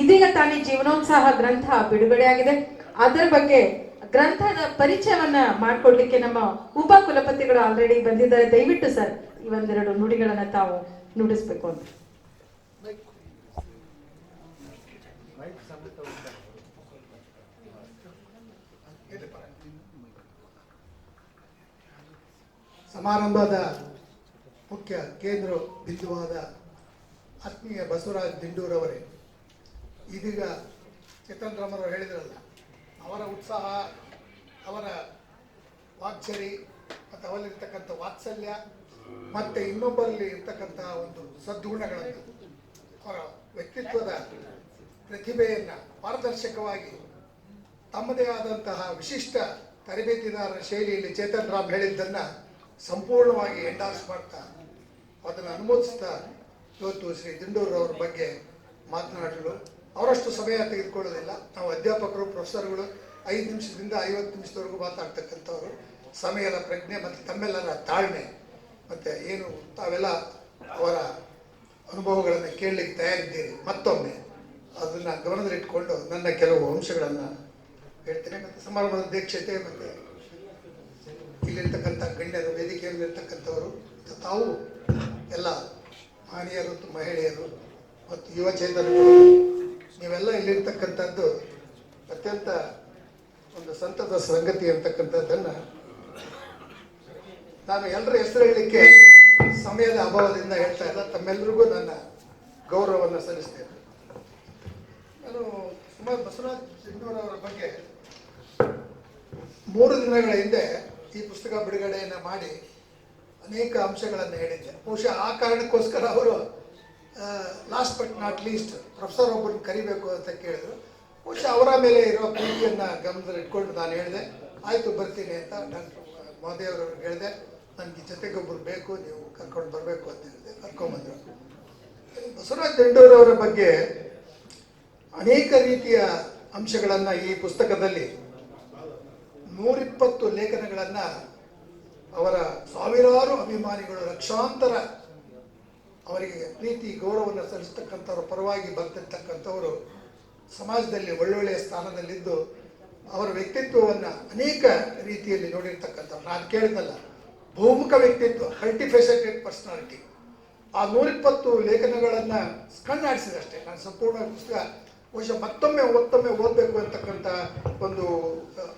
ಇದೀಗ ತಾನೇ ಜೀವನೋತ್ಸಾಹ ಗ್ರಂಥ ಬಿಡುಗಡೆಯಾಗಿದೆ. ಅದರ ಬಗ್ಗೆ ಗ್ರಂಥದ ಪರಿಚಯವನ್ನ ಮಾಡ್ಕೊಡ್ಲಿಕ್ಕೆ ನಮ್ಮ ಉಪ ಕುಲಪತಿಗಳು ಆಲ್ರೆಡಿ ಬಂದಿದ್ದಾರೆ. ದಯವಿಟ್ಟು ಸರ್, ಈ ಒಂದೆರಡು ನುಡಿಗಳನ್ನ ತಾವು ನುಡಿಸ್ಬೇಕು ಅಂತ. ಸಮಾರಂಭದ ಮುಖ್ಯ ಕೇಂದ್ರ ಬಿಂದುವಾದ ಆತ್ಮೀಯ ಬಸವರಾಜ್ ದಿಂಡೂರವರೇ ಇದೀಗ ಚೇತನ್ ರಾಮರವರು ಹೇಳಿದ್ರಲ್ಲ, ಅವರ ಉತ್ಸಾಹ, ಅವರ ವಾಕ್ಚರಿ ಮತ್ತು ಅವರಲ್ಲಿರ್ತಕ್ಕಂಥ ವಾತ್ಸಲ್ಯ ಮತ್ತು ಇನ್ನೊಬ್ಬರಲ್ಲಿ ಇರ್ತಕ್ಕಂಥ ಒಂದು ಸದ್ಗುಣಗಳನ್ನು ಅವರ ವ್ಯಕ್ತಿತ್ವದ ಪ್ರತಿಭೆಯನ್ನು ಪಾರದರ್ಶಕವಾಗಿ ತಮ್ಮದೇ ಆದಂತಹ ವಿಶಿಷ್ಟ ತರಬೇತಿದಾರರ ಶೈಲಿಯಲ್ಲಿ ಚೇತನ್ ರಾಮ್ ಹೇಳಿದ್ದನ್ನು ಸಂಪೂರ್ಣವಾಗಿ ಎಂಡಾರ್ಸ್ ಮಾಡ್ತಾ ಅದನ್ನು ಅನುಮೋದಿಸ್ತಾ ಇವತ್ತು ಶ್ರೀ ದಿಂಡೂರವ್ರ ಬಗ್ಗೆ ಮಾತನಾಡಲು ಅವರಷ್ಟು ಸಮಯ ತೆಗೆದುಕೊಳ್ಳೋದಿಲ್ಲ. ನಾವು ಅಧ್ಯಾಪಕರು, ಪ್ರೊಫೆಸರ್ಗಳು ಐದು ನಿಮಿಷದಿಂದ ಐವತ್ತು ನಿಮಿಷದವರೆಗೂ ಮಾತಾಡ್ತಕ್ಕಂಥವ್ರು. ಸಮಯದ ಪ್ರಜ್ಞೆ ಮತ್ತು ತಮ್ಮೆಲ್ಲರ ತಾಳ್ಮೆ ಮತ್ತು ಏನು ತಾವೆಲ್ಲ ಅವರ ಅನುಭವಗಳನ್ನು ಕೇಳಲಿಕ್ಕೆ ತಯಾರಿದ್ದೀರಿ ಮತ್ತೊಮ್ಮೆ ಅದನ್ನು ಗಮನದಲ್ಲಿಟ್ಕೊಂಡು ನನ್ನ ಕೆಲವು ಅಂಶಗಳನ್ನು ಹೇಳ್ತೇನೆ ಮತ್ತು ಸಮಾರಂಭದ ಅಧ್ಯಕ್ಷತೆ ಮತ್ತು ಇಲ್ಲಿರ್ತಕ್ಕಂಥ ಗಣ್ಯರು, ವೇದಿಕೆಯಲ್ಲಿರ್ತಕ್ಕಂಥವರು ತಾವು ಎಲ್ಲ ಮಹನೀಯರು ಮತ್ತು ಮಹಿಳೆಯರು ಮತ್ತು ಯುವ ಚೇತನಗಳು ನೀವೆಲ್ಲ ಇಲ್ಲಿರ್ತಕ್ಕಂಥದ್ದು ಅತ್ಯಂತ ಒಂದು ಸಂತದ ಸಂಗತಿ ಅಂತಕ್ಕಂಥದ್ದನ್ನು ನಾನು ಎಲ್ಲರ ಹೆಸರು ಹೇಳಲಿಕ್ಕೆ ಸಮಯದ ಅಭಾವದಿಂದ ಹೇಳ್ತಾ ಇಲ್ಲ. ತಮ್ಮೆಲ್ಲರಿಗೂ ನನ್ನ ಗೌರವವನ್ನು ಸಲ್ಲಿಸ್ತೇನೆ. ನಾನು ಸುಮಾರು ಬಸವರಾಜ್ ಸಿಂಧೂರವರ ಬಗ್ಗೆ ಮೂರು ದಿನಗಳ ಹಿಂದೆ ಈ ಪುಸ್ತಕ ಬಿಡುಗಡೆಯನ್ನು ಮಾಡಿ ಅನೇಕ ಅಂಶಗಳನ್ನು ಹೇಳಿದ್ದೆ. ಬಹುಶಃ ಆ ಕಾರಣಕ್ಕೋಸ್ಕರ ಅವರು last but not least professor ಒಬ್ಬರನ್ನ ಕರಿಬೇಕು ಅಂತ ಕೇಳಿದ್ರು. ಬಹುಶಃ ಅವರ ಮೇಲೆ ಇರೋ ಪ್ರೀತಿಯನ್ನು ಗಮನದಲ್ಲಿ ಇಟ್ಕೊಂಡು ನಾನು ಹೇಳಿದೆ. ಆಯಿತು, ಬರ್ತೀನಿ ಅಂತ ಡಾಕ್ಟರ್ ಮಹದೇವ್ರವ್ರಿಗೆ ಹೇಳಿದೆ. ನನಗೆ ಜೊತೆಗೊಬ್ಬರು ಬೇಕು, ನೀವು ಕರ್ಕೊಂಡು ಬರಬೇಕು ಅಂತ ಹೇಳಿದೆ. ಕರ್ಕೊಂಬಂದರು ಬಸವರಾಜ್ ದಂಡೂರವರ ಬಗ್ಗೆ ಅನೇಕ ರೀತಿಯ ಅಂಶಗಳನ್ನು ಈ ಪುಸ್ತಕದಲ್ಲಿ ನೂರಿಪ್ಪತ್ತು ಲೇಖನಗಳನ್ನು ಅವರ ಸಾವಿರಾರು ಅಭಿಮಾನಿಗಳು ಲಕ್ಷಾಂತರ ಅವರಿಗೆ ಪ್ರೀತಿ, ಗೌರವವನ್ನು ಸಲ್ಲಿಸ್ತಕ್ಕಂಥವ್ರ, ಪರವಾಗಿ ಬರ್ತಿರ್ತಕ್ಕಂಥವರು ಸಮಾಜದಲ್ಲಿ ಒಳ್ಳೊಳ್ಳೆಯ ಸ್ಥಾನದಲ್ಲಿದ್ದು ಅವರ ವ್ಯಕ್ತಿತ್ವವನ್ನು ಅನೇಕ ರೀತಿಯಲ್ಲಿ ನೋಡಿರ್ತಕ್ಕಂಥವ್ರು. ನಾನು ಕೇಳಿದ್ನಲ್ಲ ಬಹುಮುಖ ವ್ಯಕ್ತಿತ್ವ ಕಲ್ಟಿಫೇಸೆಟೆಡ್ ಪರ್ಸನಾಲಿಟಿ. ಆ ನೂರಿಪ್ಪತ್ತು ಲೇಖನಗಳನ್ನು ಕಣ್ಣಾಡಿಸಿದಷ್ಟೇ ನಾನು ಸಂಪೂರ್ಣ ಪುಸ್ತಕ ಬಹುಶಃ ಮತ್ತೊಮ್ಮೆ ಮತ್ತೊಮ್ಮೆ ಓದಬೇಕು ಅಂತಕ್ಕಂಥ ಒಂದು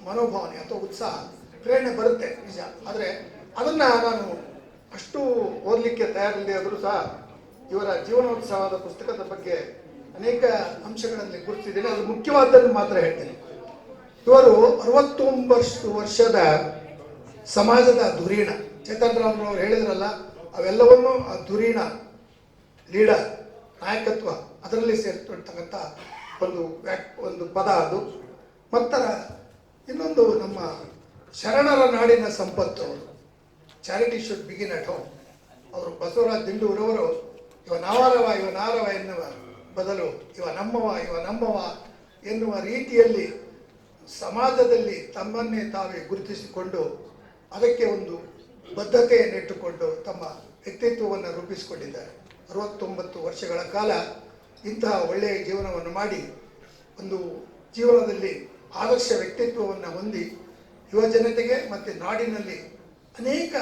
ಮನೋಭಾವನೆ ಅಥವಾ ಉತ್ಸಾಹ, ಪ್ರೇರಣೆ ಬರುತ್ತೆ ನಿಜ. ಆದರೆ ಅದನ್ನು ನಾನು ಅಷ್ಟು ಓದಲಿಕ್ಕೆ ತಯಾರಿಲ್ಲದೆ ಆದರೂ ಸಹ ಇವರ ಜೀವನೋತ್ಸವದ ಪುಸ್ತಕದ ಬಗ್ಗೆ ಅನೇಕ ಅಂಶಗಳಲ್ಲಿ ಗುರುತಿದ್ದೇನೆ. ಅದು ಮುಖ್ಯವಾದದ್ದು ಮಾತ್ರ ಹೇಳ್ತೇನೆ. ಇವರು ಅರವತ್ತೊಂಬತ್ತು ವರ್ಷದ ಸಮಾಜದ ಧುರೀಣ. ಚೇತನ್ ರಾಮ್ರವ್ರು ಹೇಳಿದ್ರಲ್ಲ, ಅವೆಲ್ಲವನ್ನೂ ಆ ಧುರೀಣ ಲೀಡರ್, ನಾಯಕತ್ವ ಅದರಲ್ಲಿ ಸೇರಿರ್ತಕ್ಕಂಥ ಒಂದು ವ್ಯಾಕ್, ಒಂದು ಪದ ಅದು. ಮತ್ತರ ಇನ್ನೊಂದು ನಮ್ಮ ಶರಣರ ನಾಡಿನ ಸಂಪತ್ತು. ಅವರು charity should begin at home. ಅವರು ಬಸವರಾಜ್ ದಿಂಡೂರವರು, ಇವ ನಾವಾರವ, ಇವ ನಾರವ ಎನ್ನುವ ಬದಲು ಇವ ನಮ್ಮವ ಇವ ನಮ್ಮವ ಎನ್ನುವ ರೀತಿಯಲ್ಲಿ ಸಮಾಜದಲ್ಲಿ ತಮ್ಮನ್ನೇ ತಾವೇ ಗುರುತಿಸಿಕೊಂಡು ಅದಕ್ಕೆ ಒಂದು ಬದ್ಧತೆಯನ್ನಿಟ್ಟುಕೊಂಡು ತಮ್ಮ ವ್ಯಕ್ತಿತ್ವವನ್ನು ರೂಪಿಸಿಕೊಂಡಿದ್ದಾರೆ. ಅರವತ್ತೊಂಬತ್ತು ವರ್ಷಗಳ ಕಾಲ ಇಂತಹ ಒಳ್ಳೆಯ ಜೀವನವನ್ನು ಮಾಡಿ ಒಂದು ಜೀವನದಲ್ಲಿ ಆದರ್ಶ ವ್ಯಕ್ತಿತ್ವವನ್ನು ಹೊಂದಿ ಯುವ ಜನತೆಗೆ ಮತ್ತು ನಾಡಿನಲ್ಲಿ ಅನೇಕ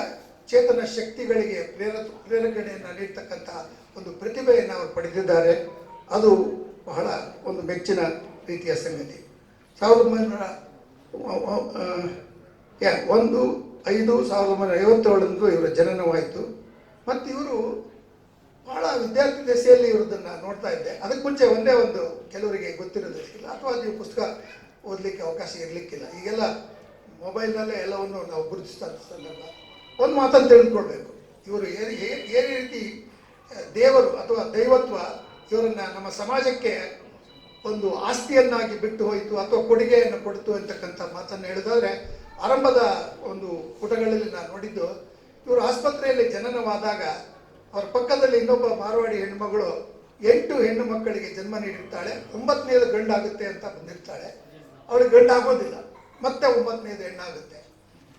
ಚೇತನ ಶಕ್ತಿಗಳಿಗೆ ಪ್ರೇರ ಪ್ರೇರಣೆಯನ್ನು ನೀಡ್ತಕ್ಕಂಥ ಒಂದು ಪ್ರತಿಭೆಯನ್ನು ಅವರು ಪಡೆದಿದ್ದಾರೆ. ಅದು ಬಹಳ ಒಂದು ಮೆಚ್ಚಿನ ರೀತಿಯ ಸಂಗತಿ. ಸಾವಿರದ ಒಂಬೈನೂರ ಒಂದು ಐದು ಸಾವಿರದ ಒಂಬೈನೂರ ಐವತ್ತೇಳರಂದು ಇವರ ಜನನವಾಯಿತು. ಮತ್ತು ಇವರು ಬಹಳ ವಿದ್ಯಾರ್ಥಿ ದೆಸೆಯಲ್ಲಿ ಇವರದನ್ನು ನೋಡ್ತಾ ಇದ್ದೆ. ಅದಕ್ಕೆ ಮುಂಚೆ ಒಂದೇ ಒಂದು ಕೆಲವರಿಗೆ ಗೊತ್ತಿರೋದಿಲ್ಲ ಅಥವಾ ನೀವು ಪುಸ್ತಕ ಓದಲಿಕ್ಕೆ ಅವಕಾಶ ಇರಲಿಕ್ಕಿಲ್ಲ. ಈಗೆಲ್ಲ ಮೊಬೈಲ್ನಲ್ಲೇ ಎಲ್ಲವನ್ನು ನಾವು ಗುರುತಿಸ್ತಾ ಸಂದರ್ಭ ಒಂದು ಮಾತನ್ನು ತಿಳಿದುಕೊಳ್ಬೇಕು ಇವರು ಏನು ಏನೇ ರೀತಿ ದೇವರು ಅಥವಾ ದೈವತ್ವ ಇವರನ್ನು ನಮ್ಮ ಸಮಾಜಕ್ಕೆ ಒಂದು ಆಸ್ತಿಯನ್ನಾಗಿ ಬಿಟ್ಟು ಹೋಯಿತು ಅಥವಾ ಕೊಡುಗೆಯನ್ನು ಕೊಡ್ತು ಅಂತಕ್ಕಂಥ ಮಾತನ್ನು ಹೇಳಿದಾದ್ರೆ, ಆರಂಭದ ಒಂದು ಪುಟಗಳಲ್ಲಿ ನಾನು ನೋಡಿದ್ದು, ಇವರು ಆಸ್ಪತ್ರೆಯಲ್ಲಿ ಜನನವಾದಾಗ ಅವರ ಪಕ್ಕದಲ್ಲಿ ಇನ್ನೊಬ್ಬ ಮಾರವಾಡಿ ಹೆಣ್ಣುಮಗಳು ಎಂಟು ಹೆಣ್ಣು ಮಕ್ಕಳಿಗೆ ಜನ್ಮ ನೀಡಿರ್ತಾಳೆ, ಒಂಬತ್ತನೇದು ಗಂಡಾಗುತ್ತೆ ಅಂತ ಬಂದಿರ್ತಾಳೆ. ಅವಳಿಗೆ ಗಂಡಾಗೋದಿಲ್ಲ ಮತ್ತೆ ಒಂಬತ್ತನೇದು ಹೆಣ್ಣಾಗುತ್ತೆ.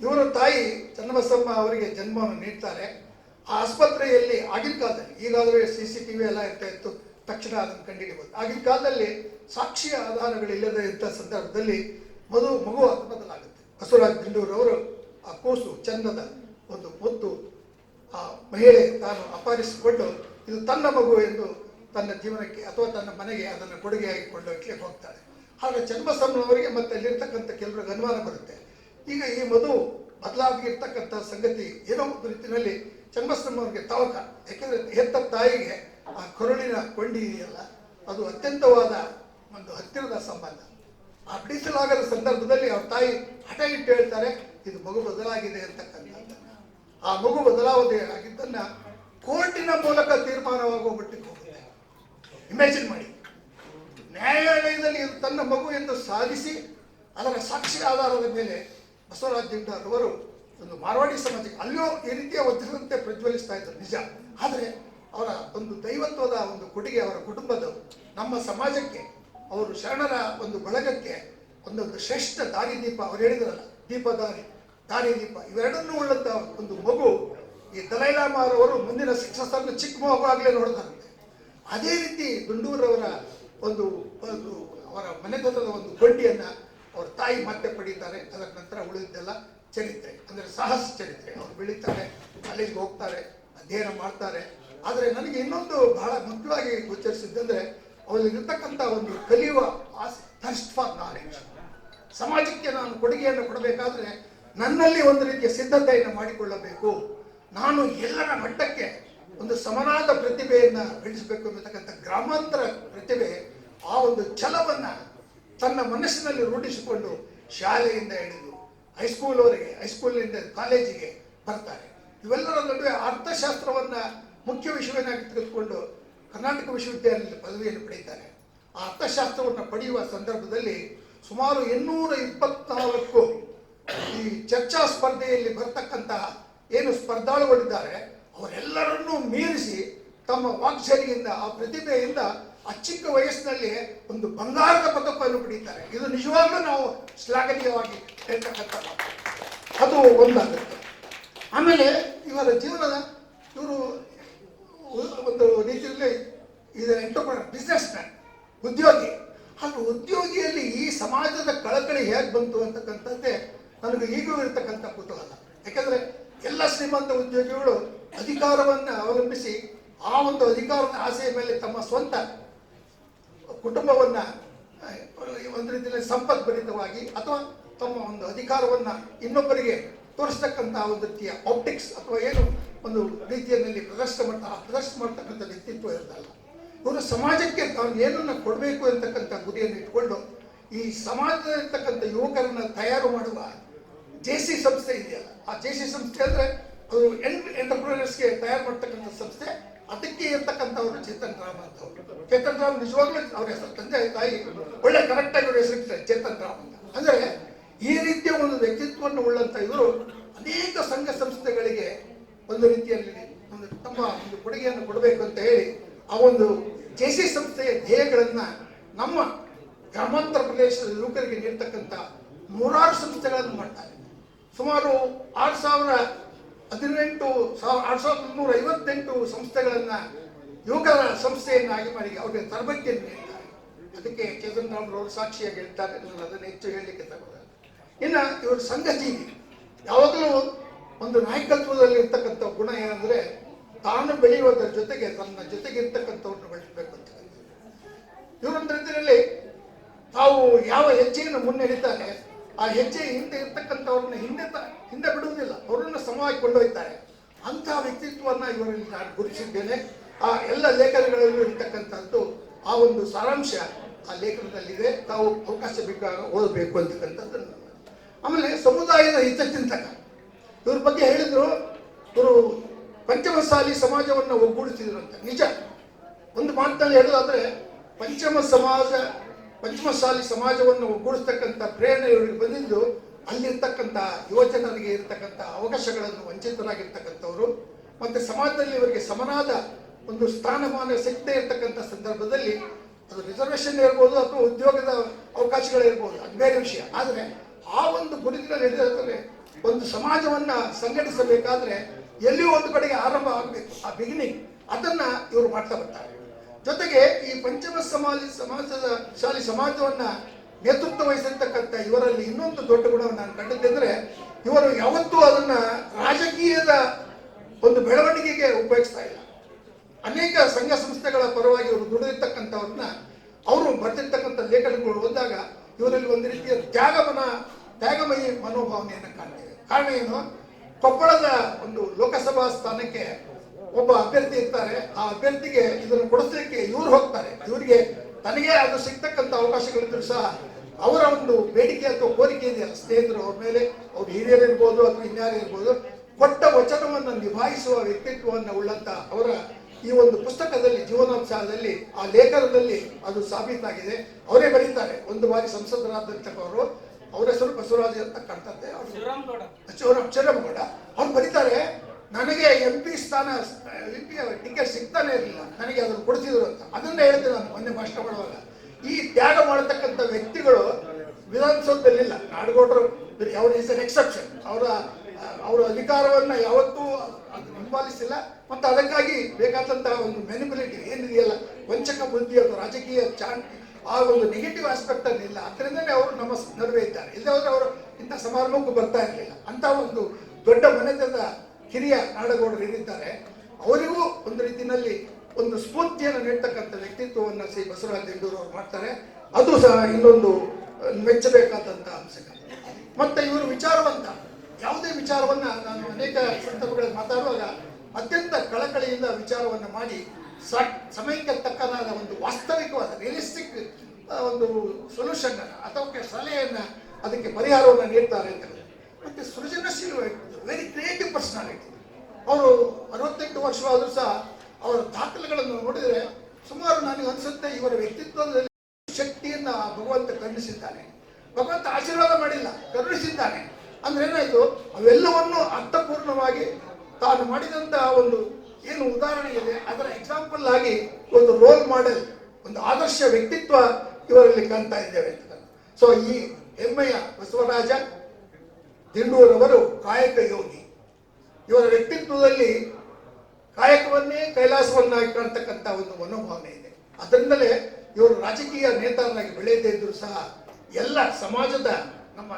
ಇವರ ತಾಯಿ ಚನ್ನಬಸಮ್ಮ ಅವರಿಗೆ ಜನ್ಮವನ್ನು ನೀಡ್ತಾರೆ. ಆ ಆಸ್ಪತ್ರೆಯಲ್ಲಿ ಆಗಿನ ಕಾಲದಲ್ಲಿ ಈಗಾದರೂ ಸಿ ಸಿ ಟಿ ವಿ ಎಲ್ಲ ಇರ್ತಾ ಇತ್ತು, ತಕ್ಷಣ ಅದನ್ನು ಕಂಡಿಡಿಬೋದು ಆಗಿನ ಕಾಲದಲ್ಲಿ ಸಾಕ್ಷಿಯ ಆಧಾರಗಳಿಲ್ಲದೆ ಇದ್ದ ಸಂದರ್ಭದಲ್ಲಿ ಮಧು, ಮಗು ಬದಲಾಗುತ್ತೆ ಬಸವರಾಜ್ ದಿಂಡೂರವರು ಆ ಕೂಸು, ಚಂದದ ಒಂದು ಮುತ್ತು ಆ ಮಹಿಳೆ ತಾನು ಅಪಹರಿಸಿಕೊಂಡು, ಇದು ತನ್ನ ಮಗು ಎಂದು ತನ್ನ ಜೀವನಕ್ಕೆ ಅಥವಾ ತನ್ನ ಮನೆಗೆ ಅದನ್ನು ಕೊಡುಗೆಯಾಗಿ ಕೊಂಡೊಯ್ಕೆ ಹೋಗ್ತಾಳೆ. ಹಾಗೆ ಚನ್ನಬಸಮ್ಮನವರಿಗೆ ಮತ್ತೆ ಅಲ್ಲಿರ್ತಕ್ಕಂಥ ಕೆಲವರಿಗೆ ಅನುಮಾನ ಬರುತ್ತೆ. ಈಗ ಈ ಮಧು ಬದಲಾಗಿರ್ತಕ್ಕಂಥ ಸಂಗತಿ ಏನೋ ಒಂದು ರೀತಿಯಲ್ಲಿ ಚನ್ನಬಸಮ್ಮನವರಿಗೆ ತವಕ. ಯಾಕೆಂದರೆ ಹೆತ್ತ ತಾಯಿಗೆ ಆ ಕರುಳಿನ ಕೊಂಡಿ ಇದೆಯಲ್ಲ, ಅದು ಅತ್ಯಂತವಾದ ಒಂದು ಹತ್ತಿರದ ಸಂಬಂಧ. ಆ ಬಿಡಿಸಲಾಗದ ಸಂದರ್ಭದಲ್ಲಿ ಅವ್ರ ತಾಯಿ ಹಠ ಇಟ್ಟು ಹೇಳ್ತಾರೆ, ಇದು ಮಗು ಬದಲಾಗಿದೆ ಅಂತಕ್ಕಂಥ ಆ ಮಗು ಬದಲಾವಣೆ ಆಗಿದ್ದನ್ನ ಕೋರ್ಟಿನ ಮೂಲಕ ತೀರ್ಮಾನವಾಗುವ ಮಟ್ಟಿಗೆ ಹೋಗುತ್ತೆ. ಇಮ್ಯಾಜಿನ್ ಮಾಡಿ. ನ್ಯಾಯಾಲಯದಲ್ಲಿ ತನ್ನ ಮಗು ಎಂದು ಸಾಧಿಸಿ, ಅದರ ಸಾಕ್ಷಿ ಆಧಾರದ ಮೇಲೆ ಬಸವರಾಜ ಅವರು ಒಂದು ಮಾರ್ವಾಡಿ ಸಮಾಜಕ್ಕೆ ಅಲ್ಲಿಯೂ ಈ ರೀತಿಯ ವಜ್ರದಂತೆ ಪ್ರಜ್ವಲಿಸ್ತಾ ಇದ್ದರು, ನಿಜ. ಆದರೆ ಅವರ ಒಂದು ದೈವತ್ವದ ಒಂದು ಕೊಡುಗೆ ಅವರ ಕುಟುಂಬದ ನಮ್ಮ ಸಮಾಜಕ್ಕೆ, ಅವರು ಶರಣರ ಒಂದು ಬಳಗಕ್ಕೆ ಒಂದೊಂದು ಶ್ರೇಷ್ಠ ದಾರಿದೀಪ ಅವ್ರು ಹೇಳಿದ್ರಲ್ಲ ದಾರಿ ದೀಪ, ಇವೆರಡನ್ನೂ ಉಳ್ಳಂತ ಒಂದು ಮಗು ಈ ದಲೈಲಾಮಾರವರು ಮುಂದಿನ ಸಕ್ಸಸ್ ಅನ್ನು ಚಿಕ್ಕ ಮಗು ಆಗಲೇ ನೋಡ್ತಾರಂತೆ ಅದೇ ರೀತಿ ದುಂಡೂರವರ ಒಂದು ಒಂದು ಅವರ ಮನೆತನದ ಒಂದು ಕೊಂಡಿಯನ್ನ ಅವ್ರ ತಾಯಿ ಮತ್ತೆ ಪಡೀತಾರೆ. ಅದರ ನಂತರ ಉಳಿದಿದ್ದೆಲ್ಲ ಚರಿತ್ರೆ, ಅಂದ್ರೆ ಸಾಹಸ ಚರಿತ್ರೆ. ಅವ್ರು ಬೆಳೀತಾರೆ, ಕಾಲೇಜ್ಗೆ ಹೋಗ್ತಾರೆ, ಅಧ್ಯಯನ ಮಾಡ್ತಾರೆ. ಆದರೆ ನನಗೆ ಇನ್ನೊಂದು ಬಹಳ ಮುಖ್ಯವಾಗಿ ಗೋಚರಿಸಿದ್ದಂದ್ರೆ ಅವರಲ್ಲಿರ್ತಕ್ಕಂಥ ಒಂದು ಕಲಿಯುವ ಆಸ್ ಥರ್ಸ್ಟ್ ಫಾರ್ ನಾಲೆಡ್ಜ್ ಸಮಾಜಕ್ಕೆ ನಾನು ಕೊಡುಗೆಯನ್ನು ಕೊಡಬೇಕಾದ್ರೆ, ನನ್ನಲ್ಲಿ ಒಂದು ರೀತಿಯ ಸಿದ್ಧತೆಯನ್ನು ಮಾಡಿಕೊಳ್ಳಬೇಕು. ನಾನು ಎಲ್ಲರ ಮಟ್ಟಕ್ಕೆ ಒಂದು ಸಮನಾದ ಪ್ರತಿಭೆಯನ್ನು ಬೆಳೆಸಬೇಕು ಅನ್ನತಕ್ಕಂಥ ಗ್ರಾಮಾಂತರ ಪ್ರತಿಭೆ ಆ ಒಂದು ಛಲವನ್ನು ತನ್ನ ಮನಸ್ಸಿನಲ್ಲಿ ರೂಢಿಸಿಕೊಂಡು ಶಾಲೆಯಿಂದ ಹಿಡಿದು ಹೈಸ್ಕೂಲ್ವರೆಗೆ ಹೈಸ್ಕೂಲಿನಿಂದ ಕಾಲೇಜಿಗೆ ಬರ್ತಾರೆ. ಇವೆಲ್ಲರ ನಡುವೆ ಅರ್ಥಶಾಸ್ತ್ರವನ್ನ ಮುಖ್ಯ ವಿಷಯವನ್ನಾಗಿ ತೆಗೆದುಕೊಂಡು ಕರ್ನಾಟಕ ವಿಶ್ವವಿದ್ಯಾಲಯದಲ್ಲಿ ಪದವಿಯನ್ನು ಪಡೆಯುತ್ತಾರೆ. ಆ ಅರ್ಥಶಾಸ್ತ್ರವನ್ನು ಪಡೆಯುವ ಸಂದರ್ಭದಲ್ಲಿ ಸುಮಾರು ಇನ್ನೂರ ಇಪ್ಪತ್ನಾಲ್ಕು ಈ ಚರ್ಚಾ ಸ್ಪರ್ಧೆಯಲ್ಲಿ ಬರ್ತಕ್ಕಂತಹ ಏನು ಸ್ಪರ್ಧಾಳುಗಳಿದ್ದಾರೆ ಅವರೆಲ್ಲರನ್ನೂ ಮೀರಿಸಿ ತಮ್ಮ ವಾಕ್ಚರಿಯಿಂದ ಆ ಪ್ರತಿಭೆಯಿಂದ ಆ ಚಿಕ್ಕ ವಯಸ್ಸಿನಲ್ಲಿ ಒಂದು ಬಂಗಾರದ ಪದಕವನ್ನು ಪಡೀತಾರೆ ಇದು ನಿಜವಾಗ್ಲೂ ನಾವು ಶ್ಲಾಘನೀಯವಾಗಿ ಹೇಳ್ತಕ್ಕಂಥ ಅದು ಒಂದಾಗುತ್ತೆ. ಆಮೇಲೆ ಇವರ ಜೀವನದ ಇವರು ಒಂದು ರೀತಿಯಲ್ಲಿ ಇದರ ಎಂಟರ್ಪ್ರನರ್ ಬಿಸ್ನೆಸ್ ಮ್ಯಾನ್ ಉದ್ಯೋಗಿ. ಆದರೆ ಉದ್ಯೋಗಿಯಲ್ಲಿ ಈ ಸಮಾಜದ ಕಳಕಳಿ ಹೇಗೆ ಬಂತು ಅಂತಕ್ಕಂಥದ್ದೇ ನನಗೆ ಈಗಲೂ ಇರತಕ್ಕಂಥ ಕುತೂಹಲ. ಯಾಕೆಂದ್ರೆ ಎಲ್ಲ ಶ್ರೀಮಂತ ಉದ್ಯೋಗಿಗಳು ಅಧಿಕಾರವನ್ನು ಅವಲಂಬಿಸಿ ಆ ಒಂದು ಅಧಿಕಾರದ ಆಸೆಯ ಮೇಲೆ ತಮ್ಮ ಸ್ವಂತ ಕುಟುಂಬವನ್ನ ಒಂದು ರೀತಿಯಲ್ಲಿ ಸಂಪದ್ಭರಿತವಾಗಿ ಅಥವಾ ತಮ್ಮ ಒಂದು ಅಧಿಕಾರವನ್ನ ಇನ್ನೊಬ್ಬರಿಗೆ ತೋರಿಸ್ತಕ್ಕಂಥ ಒಂದು ರೀತಿಯ ಆಪ್ಟಿಕ್ಸ್ ಅಥವಾ ಏನು ಒಂದು ರೀತಿಯಲ್ಲಿ ಪ್ರದರ್ಶನ ಮಾಡ್ತಾ ಪ್ರದರ್ಶನ ಮಾಡ್ತಕ್ಕಂಥ ವ್ಯಕ್ತಿತ್ವ ಇರ್ತಲ್ಲ ಇವರು ಸಮಾಜಕ್ಕೆ ತಾವು ಏನನ್ನ ಕೊಡಬೇಕು ಅಂತಕ್ಕಂಥ ಗುರಿಯನ್ನು ಇಟ್ಕೊಂಡು ಈ ಸಮಾಜದಲ್ಲಿರ್ತಕ್ಕಂಥ ಯುವಕರನ್ನು ತಯಾರು ಮಾಡುವ ಜೆ ಸಿ ಸಂಸ್ಥೆ ಇದೆಯಲ್ಲ. ಆ ಜೆ ಸಿ ಸಂಸ್ಥೆ ಅಂದ್ರೆ ಅದು ಎಂಟರ್ಪ್ರಿನರ್ಸ್ಗೆ ತಯಾರು ಮಾಡ್ತಕ್ಕಂಥ ಸಂಸ್ಥೆ, ಅದಕ್ಕೆ ಇರ್ತಕ್ಕಂಥವ್ರು ಚೇತನ್ ರಾಮ್ ಅಂತ ಅವರು. ಚೇತನ್ ರಾಮ್ ನಿಜವಾಗ್ಲೂ ಅವ್ರ ಹೆಸರು ತಂದೆ ತಾಯಿ ಒಳ್ಳೆ ಕರೆಕ್ಟ್ ಆಗಿ ಅವ್ರ ಹೆಸರು ಚೇತನ್ ರಾಮ್ ಅಂತ. ಅಂದ್ರೆ ಈ ರೀತಿಯ ಒಂದು ವ್ಯಕ್ತಿತ್ವವನ್ನು ಉಳ್ಳಂತ ಇವರು ಅನೇಕ ಸಂಘ ಸಂಸ್ಥೆಗಳಿಗೆ ಒಂದು ರೀತಿಯಲ್ಲಿ ಒಂದು ತಮ್ಮ ಒಂದು ಕೊಡುಗೆಯನ್ನು ಕೊಡಬೇಕು ಅಂತ ಹೇಳಿ ಆ ಒಂದು ಜೆ ಸಿ ಸಂಸ್ಥೆಯ ಧ್ಯೇಯಗಳನ್ನ ನಮ್ಮ ಗ್ರಾಮಾಂತರ ಪ್ರದೇಶದ ಯುವಕರಿಗೆ ನೀಡ್ತಕ್ಕಂಥ ನೂರಾರು ಸಂಸ್ಥೆಗಳನ್ನು ಮಾಡ್ತಾರೆ. ಸುಮಾರು ಆರು ಸಾವಿರ ಹದಿನೆಂಟು ಸಾವಿರ, ಆರು ಸಾವಿರದ ಮುನ್ನೂರ ಐವತ್ತೆಂಟು ಸಂಸ್ಥೆಗಳನ್ನ ಯುವಕರ ಸಂಸ್ಥೆಯನ್ನಾಗಿ ಮಾಡಿ ಅವರಿಗೆ ತರಬೇತಿಯನ್ನು ನೀಡ್ತಾರೆ. ಅದಕ್ಕೆ ಚೇತನ್ ರಾಮ್ರವರು ಸಾಕ್ಷಿಯಾಗಿ ಹೇಳ್ತಾರೆ. ನಾನು ಅದನ್ನು ಹೆಚ್ಚು ಹೇಳಲಿಕ್ಕೆ ತಗೋಲ್ಲ ಇನ್ನು ಇವರು ಸಂಘಜೀವಿ ಯಾವಾಗಲೂ ಒಂದು ನಾಯಕತ್ವದಲ್ಲಿ ಇರ್ತಕ್ಕಂಥ ಗುಣ ಏನಂದ್ರೆ ತಾನು ಬೆಳೆಯುವುದರ ಜೊತೆಗೆ ತನ್ನ ಜೊತೆಗೆ ಇರ್ತಕ್ಕಂಥವ್ರನ್ನ ಬೆಳೆಸಬೇಕು ಅಂತ. ಇವರೊಂದು ರೀತಿಯಲ್ಲಿ ತಾವು ಯಾವ ಹೆಜ್ಜೆಯನ್ನು ಮುನ್ನಡೆತಾರೆ ಆ ಹೆಜ್ಜೆ ಹಿಂದೆ ಇರ್ತಕ್ಕಂಥವ್ರನ್ನ ಹಿಂದೆ ಹಿಂದೆ ಬಿಡುವುದಿಲ್ಲ. ಅವರನ್ನು ಸಮವಾಗಿ ಕೊಂಡೊಯ್ತಾರೆ. ಅಂತಹ ವ್ಯಕ್ತಿತ್ವವನ್ನ ಇವರಲ್ಲಿ ನಾನು ಗುರುತಿಸಿದ್ದೇನೆ. ಆ ಎಲ್ಲ ಲೇಖನಗಳಲ್ಲೂ ಇರ್ತಕ್ಕಂಥದ್ದು ಆ ಒಂದು ಸಾರಾಂಶ ಆ ಲೇಖನದಲ್ಲಿದೆ. ತಾವು ಅವಕಾಶ ಬೇಕಾಗ ಓದಬೇಕು ಅಂತಕ್ಕಂಥದ್ದು ನನ್ನ ಮಾತು. ಆಮೇಲೆ ಸಮುದಾಯದ ಹಿತಚಿಂತಕ. ಇವ್ರ ಬಗ್ಗೆ ಹೇಳಿದ್ರು, ಇವರು ಪಂಚಮಸಾಲಿ ಸಮಾಜವನ್ನು ಒಗ್ಗೂಡಿಸಿದ್ರು ಅಂತ. ನಿಜ. ಒಂದು ಮಾತಿನಲ್ಲಿ ಹೇಳೋದಾದ್ರೆ, ಪಂಚಮ ಸಮಾಜ ಪಂಚಮಸಾಲಿ ಸಮಾಜವನ್ನು ಒಗ್ಗೂಡಿಸ್ತಕ್ಕಂಥ ಪ್ರೇರಣೆ ಇವರಿಗೆ ಬಂದಿದ್ದು, ಅಲ್ಲಿರ್ತಕ್ಕಂಥ ಯುವಜನರಿಗೆ ಇರತಕ್ಕಂಥ ಅವಕಾಶಗಳನ್ನು ವಂಚಿತರಾಗಿರ್ತಕ್ಕಂಥವ್ರು. ಮತ್ತೆ ಸಮಾಜದಲ್ಲಿ ಇವರಿಗೆ ಸಮನಾದ ಒಂದು ಸ್ಥಾನಮಾನ ಸಿಗದೆ ಇರತಕ್ಕಂಥ ಸಂದರ್ಭದಲ್ಲಿ ಅದು ರಿಸರ್ವೇಶನ್ ಇರ್ಬೋದು, ಅಥವಾ ಉದ್ಯೋಗದ ಅವಕಾಶಗಳಿರ್ಬೋದು ಅದು ಬೇರೆ ವಿಷಯ. ಆದರೆ ಆ ಒಂದು ಗುರುತಿನಲ್ಲಿ ಹಿಡಿದ್ರೆ ಒಂದು ಸಮಾಜವನ್ನ ಸಂಘಟಿಸಬೇಕಾದ್ರೆ ಎಲ್ಲಿಯೂ ಒಂದು ಕಡೆಗೆ ಆರಂಭ ಆಗಬೇಕು. ಆ ಬಿಗಿನಿಂಗ್ ಅದನ್ನ ಇವರು ಮಾಡ್ತಾ ಬರ್ತಾರೆ. ಜೊತೆಗೆ ಈ ಪಂಚಮ ಸಮಾಜ ಸಮಾಜದ ಶಾಲಿ ಸಮಾಜವನ್ನ ನೇತೃತ್ವ ವಹಿಸಿರ್ತಕ್ಕಂಥ ಇವರಲ್ಲಿ ಇನ್ನೊಂದು ದೊಡ್ಡ ಗುಣವನ್ನು ನಾನು ಕಂಡಿದ್ದೆಂದ್ರೆ ಇವರು ಯಾವತ್ತೂ ಅದನ್ನ ರಾಜಕೀಯದ ಒಂದು ಬೆಳವಣಿಗೆಗೆ ಉಪಯೋಗಿಸ್ತಾ ಇಲ್ಲ. ಅನೇಕ ಸಂಘ ಸಂಸ್ಥೆಗಳ ಪರವಾಗಿ ಅವರು ದುಡಿದಿರ್ತಕ್ಕಂಥವ್ರನ್ನ ಅವರು ಬರ್ತಿರ್ತಕ್ಕಂಥ ಲೇಖನಗಳು ಬಂದಾಗ ಇವರಲ್ಲಿ ಒಂದು ರೀತಿಯ ತ್ಯಾಗಮನ, ತ್ಯಾಗಮಯ ಮನೋಭಾವನೆಯನ್ನು ಕಾಣ್ತೇವೆ. ಕಾರಣ ಏನು? ಕೊಪ್ಪಳದ ಒಂದು ಲೋಕಸಭಾ ಸ್ಥಾನಕ್ಕೆ ಒಬ್ಬ ಅಭ್ಯರ್ಥಿ ಇರ್ತಾರೆ. ಆ ಅಭ್ಯರ್ಥಿಗೆ ಇದನ್ನು ಕೊಡಿಸಲಿಕ್ಕೆ ಇವ್ರು ಹೋಗ್ತಾರೆ. ಇವರಿಗೆ ತನಗೆ ಅದು ಸಿಗ್ತಕ್ಕಂಥ ಅವಕಾಶಗಳಿದ್ರು ಸಹ ಅವರ ಒಂದು ಬೇಡಿಕೆ ಅಥವಾ ಕೋರಿಕೆ ಇದೆಯಲ್ಲ ಸ್ನೇಹಿತರು ಅವ್ರ ಮೇಲೆ ಅವ್ರು ಹಿರಿಯರು ಇರ್ಬೋದು ಅಥವಾ ಇನ್ಯಾರು ಇರ್ಬೋದು ಕೊಟ್ಟ ವಚನವನ್ನು ನಿಭಾಯಿಸುವ ವ್ಯಕ್ತಿತ್ವವನ್ನು ಉಳ್ಳಂತ ಅವರ ಈ ಒಂದು ಪುಸ್ತಕದಲ್ಲಿ ಜೀವನೋತ್ಸಾಹದಲ್ಲಿ ಆ ಲೇಖನದಲ್ಲಿ ಅದು ಸಾಬೀತಾಗಿದೆ. ಅವರೇ ಬರೀತಾರೆ. ಒಂದು ಬಾರಿ ಸಂಸದರಾದಂತವರು ಅವರ ಹೆಸರು ಬಸವರಾಜ್ ಅಂತ ಕಾಣ್ತದೆ ಅವ್ರು ಶಿವರಾಮ್ ಶಿವರಾಮಗೌಡ. ಅವ್ರು ಬರೀತಾರೆ. ನನಗೆ ಎಂ ಪಿ ಸ್ಥಾನ ಎಂ ಪಿ ಟಿಕೆಟ್ ಸಿಗ್ತಾನೆ ಇರಲಿಲ್ಲ. ನನಗೆ ಅದನ್ನು ಕೊಡಿಸಿದ್ರು ಅಂತ. ಅದನ್ನ ಹೇಳ್ತೀನಿ ನಾನು, ಮೊನ್ನೆ ಭಾಷಣ ಮಾಡುವಾಗ. ಈ ತ್ಯಾಗ ಮಾಡತಕ್ಕಂಥ ವ್ಯಕ್ತಿಗಳು ವಿಧಾನಸೌಧದಲ್ಲಿಲ್ಲ. ನಾಡಗೌಡರು ಅವ್ರ ಇಸ್ ಅನ್ ಎಕ್ಸೆಪ್ಷನ್ ಅವರ ಅವರ ಅಧಿಕಾರವನ್ನು ಯಾವತ್ತೂ ಅದು ಹಿಂಬಾಲಿಸಿಲ್ಲ. ಮತ್ತು ಅದಕ್ಕಾಗಿ ಬೇಕಾದಂತಹ ಒಂದು ಮೆನಿಬಿಲಿಟಿ ಏನಿದೆಯಲ್ಲ ವಂಚಕ ಬುದ್ಧಿ ಅಥವಾ ರಾಜಕೀಯ ಚಾನ್, ಆ ಒಂದು ನೆಗೆಟಿವ್ ಆಸ್ಪೆಕ್ಟ್ ಇಲ್ಲ. ಅದರಿಂದಲೇ ಅವರು ನಮ್ಮ ನಡುವೆ ಇದ್ದಾರೆ. ಇಲ್ಲದ್ರೆ ಅವರು ಇಂಥ ಸಮಾರಂಭಕ್ಕೂ ಬರ್ತಾ ಇರಲಿಲ್ಲ. ಅಂತ ಒಂದು ದೊಡ್ಡ ಮನೆತನದ ಹಿರಿಯ ನಾಡಗೌಡರು ಏನಿದ್ದಾರೆ ಅವರಿಗೂ ಒಂದು ರೀತಿಯಲ್ಲಿ ಒಂದು ಸ್ಫೂರ್ತಿಯನ್ನು ನೀಡ್ತಕ್ಕಂಥ ವ್ಯಕ್ತಿತ್ವವನ್ನು ಶ್ರೀ ಬಸವರಾಜ್ ಯಂಡೂರು ಅವರು ಮಾಡ್ತಾರೆ. ಅದು ಸಹ ಇನ್ನೊಂದು ಮೆಚ್ಚಬೇಕಾದಂಥ ಅಂಶಗಳು. ಮತ್ತೆ ಇವರು ವಿಚಾರವಂತ. ಯಾವುದೇ ವಿಚಾರವನ್ನ ನಾನು ಅನೇಕ ಸಂದರ್ಭಗಳಲ್ಲಿ ಮಾತಾಡುವಾಗ ಅತ್ಯಂತ ಕಳಕಳಿಯಿಂದ ವಿಚಾರವನ್ನು ಮಾಡಿ ಸಮಯಕ್ಕೆ ತಕ್ಕನಾದ ಒಂದು ವಾಸ್ತವಿಕವಾದ ರಿಯಲಿಸ್ಟಿಕ್ ಒಂದು ಸೊಲ್ಯೂಷನ್ ಅಥವಾ ಸಲಹೆಯನ್ನ ಅದಕ್ಕೆ ಪರಿಹಾರವನ್ನು ನೀಡ್ತಾರೆ ಅಂತ ಮತ್ತೆ ಸೃಜನಶೀಲ ವೆರಿ ಕ್ರಿಯೇಟಿವ್ ಪರ್ಸನಾಲಿಟಿ ಅವರು ಅರವತ್ತೆಂಟು ವರ್ಷವಾದರೂ ಸಹ ಅವರ ದಾಖಲೆಗಳನ್ನು ನೋಡಿದರೆ ಸುಮಾರು ನನಗೆ ಅನಿಸುತ್ತೆ ಇವರ ವ್ಯಕ್ತಿತ್ವದಲ್ಲಿ ಶಕ್ತಿಯನ್ನು ಭಗವಂತ ಕರುಣಿಸಿದ್ದಾನೆ. ಭಗವಂತ ಆಶೀರ್ವಾದ ಮಾಡಿಲ್ಲ, ಕರುಣಿಸಿದ್ದಾನೆ. ಅಂದ್ರೆ ಏನಾಯ್ತು? ಅವೆಲ್ಲವನ್ನು ಅರ್ಥಪೂರ್ಣವಾಗಿ ತಾನು ಮಾಡಿದಂತಹ ಒಂದು ಏನು ಉದಾಹರಣೆ ಇದೆ, ಅದರ ಎಕ್ಸಾಂಪಲ್ ಆಗಿ ಒಂದು ರೋಲ್ ಮಾಡೆಲ್ ಒಂದು ಆದರ್ಶ ವ್ಯಕ್ತಿತ್ವ ಇವರಲ್ಲಿ ಕಾಣ್ತಾ ಇದ್ದೇವೆ ಅಂತ. ಸೊ ಈ ಹೆಮ್ಮೆಯ ಬಸವರಾಜ ದಿಂಡೂರವರು ಕಾಯಕ ಯೋಗಿ. ಇವರ ವ್ಯಕ್ತಿತ್ವದಲ್ಲಿ ಕಾಯಕವನ್ನೇ ಕೈಲಾಸವನ್ನಾಗಿ ಕಾಣ್ತಕ್ಕಂಥ ಒಂದು ಮನೋಭಾವನೆ ಇದೆ. ಅದರಿಂದಲೇ ಇವರು ರಾಜಕೀಯ ನೇತಾರರಾಗಿ ಬೆಳೆಯದೇ ಇದ್ರು ಸಹ ಎಲ್ಲ ಸಮಾಜದ ನಮ್ಮ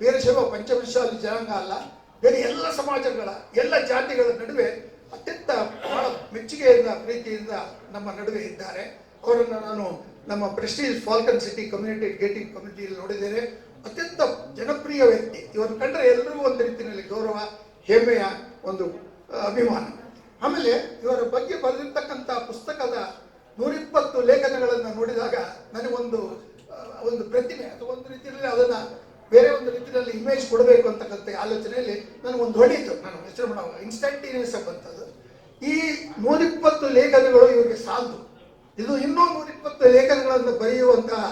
ವೀರಶೈವ ಪಂಚಮಶಾಲಿ ಜನಾಂಗ ಅಲ್ಲ, ಬೇರೆ ಎಲ್ಲ ಸಮಾಜಗಳ, ಎಲ್ಲ ಜಾತಿಗಳ ನಡುವೆ ಅತ್ಯಂತ ಬಹಳ ಮೆಚ್ಚುಗೆಯಿಂದ, ಪ್ರೀತಿಯಿಂದ ನಮ್ಮ ನಡುವೆ ಇದ್ದಾರೆ. ಅವರನ್ನು ನಾನು ನಮ್ಮ Prestige Falcon City community gating ಕಮಿಟಿಯಲ್ಲಿ ನೋಡಿದ್ದೇನೆ. ಅತ್ಯಂತ ಜನಪ್ರಿಯ ವ್ಯಕ್ತಿ. ಇವರು ಕಂಡ್ರೆ ಎಲ್ಲರಿಗೂ ಒಂದು ರೀತಿಯಲ್ಲಿ ಗೌರವ, ಹೆಮ್ಮೆಯ ಒಂದು ಅಭಿಮಾನ. ಆಮೇಲೆ ಇವರ ಬಗ್ಗೆ ಬರೆದಿರ್ತಕ್ಕಂಥ ಪುಸ್ತಕದ ನೂರಿಪ್ಪತ್ತು ಲೇಖನಗಳನ್ನು ನೋಡಿದಾಗ ನನಗೊಂದು ಒಂದು ಪ್ರತಿಮೆ ಅಥವಾ ಒಂದು ರೀತಿಯಲ್ಲಿ ಅದನ್ನ ಬೇರೆ ಒಂದು ರೀತಿಯಲ್ಲಿ ಇಮೇಜ್ ಕೊಡಬೇಕು ಅಂತಕ್ಕಂಥ ಆಲೋಚನೆಯಲ್ಲಿ ನನಗೊಂದು ಹೊಡೀತು ನಾನು ಹೆಸರು ಮಾಡುವ ಇನ್ಸ್ಟಂಟೇನಿಯಸ್ ಬಂತದ್ದು ಈ ನೂರಿಪ್ಪತ್ತು ಲೇಖನಗಳು ಇವರಿಗೆ ಸಾಲದು. ಇದು ಇನ್ನೂ ನೂರಿಪ್ಪತ್ತು ಲೇಖನಗಳನ್ನು ಬರೆಯುವಂತಹ